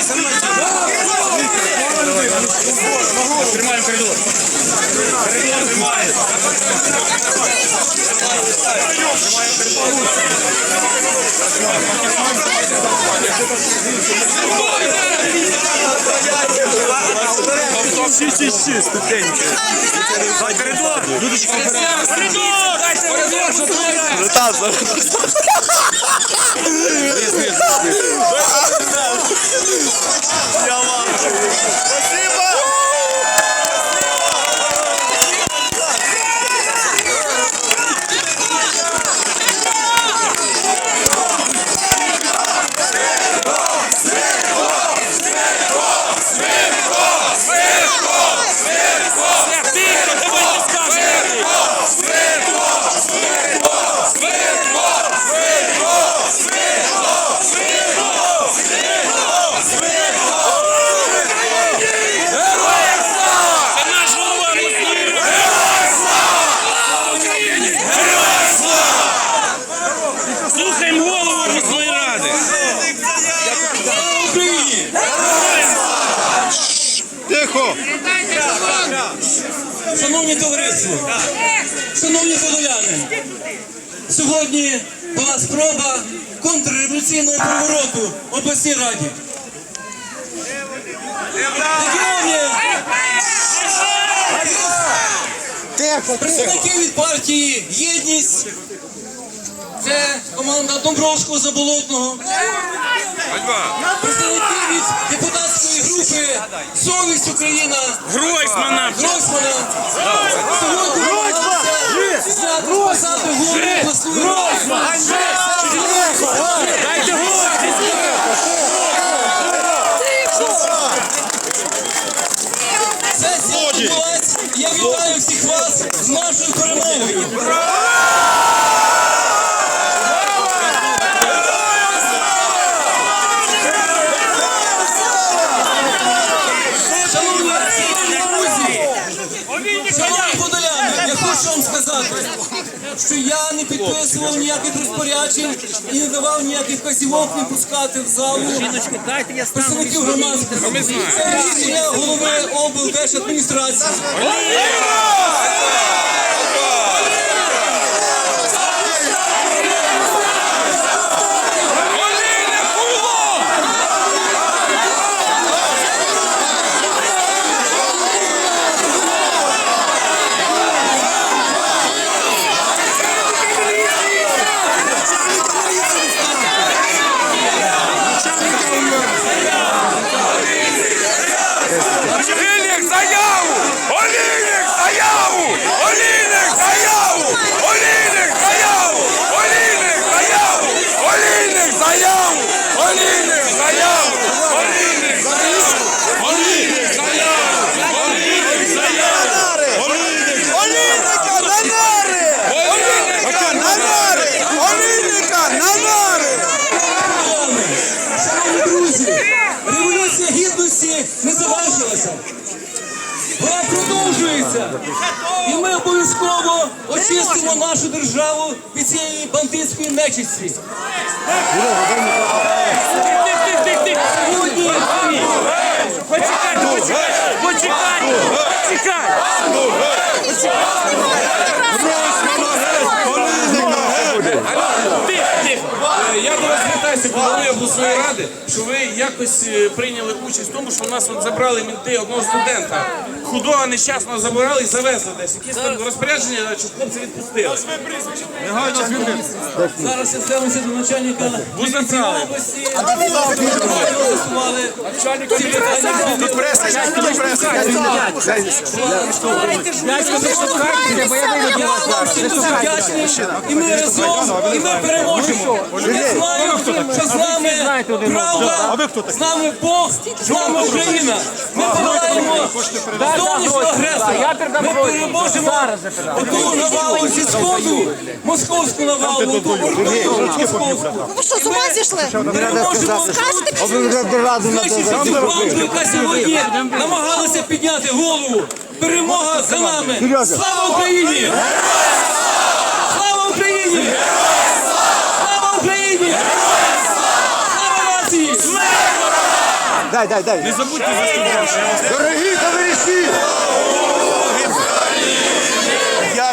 со мной. Тримаємо коридор. Коридор тримаємо. Всі, всі, всі, ступеньки. Дай коридор. Дудочка, коридор. Коридор, щоб ми Стас, Я вам. Спасибо. Тихо, давай не скажемо. Це наш голова обласної ради. Слава Україні! Героям слава! Слухаємо голову обласної ради. Слава Україні! Тихо. Шановні товариство, шановні подоляни, сьогодні була спроба контрреволюційного привороту в обласній раді. Представники від партії Єдність. Це команда Домбровського Заболотного. Україна Гройсмана! Гройсмана. Сьогодні зняти з голови ради. Дайте! Сесія відбулась. Я вітаю всіх вас з нашою перемогою. Шановні друзі, шановні подоляни, я хочу вам сказати, що я не підписував ніяких розпоряджень і не давав ніяких вказівок не пускати в залу представників громадських. Це рішення голови облдержадміністрації. Вона продовжується. І ми обов'язково очистимо нашу державу від цієї бандитської нечисті. Сьогодні Почекайте, почекайте! Почекайте! Почекайте! Тихо, тихо. Я до вас звертаюся до голови обласної ради, що ви якось е, прийняли участь в тому, що в нас от забрали мінти одного студента. Худого нещасного забирали і завезли десь. Якісь там розпорядження, що хлопці відпустили. зараз я звернуся до начальника Ви міліції області. Ці питання. Я. Я вам всім дуже вдячний, і ми разом, і ми переможемо. Я знаю, що з нами правда, з нами Бог, з нами Україна. Ми подолаємо зовнішнього агресора. Ми переможемо оту навалу зі сходу, московську навалу, ту ордою московську. Ви що, з ума зійшли? Переможемо. знищивши цю банду, яка сьогодні намагалася підняти голову. Перемога за нами! Слава Україні! дай, дай, дай. Не забудьте за студентів. Дорогі товариші! Я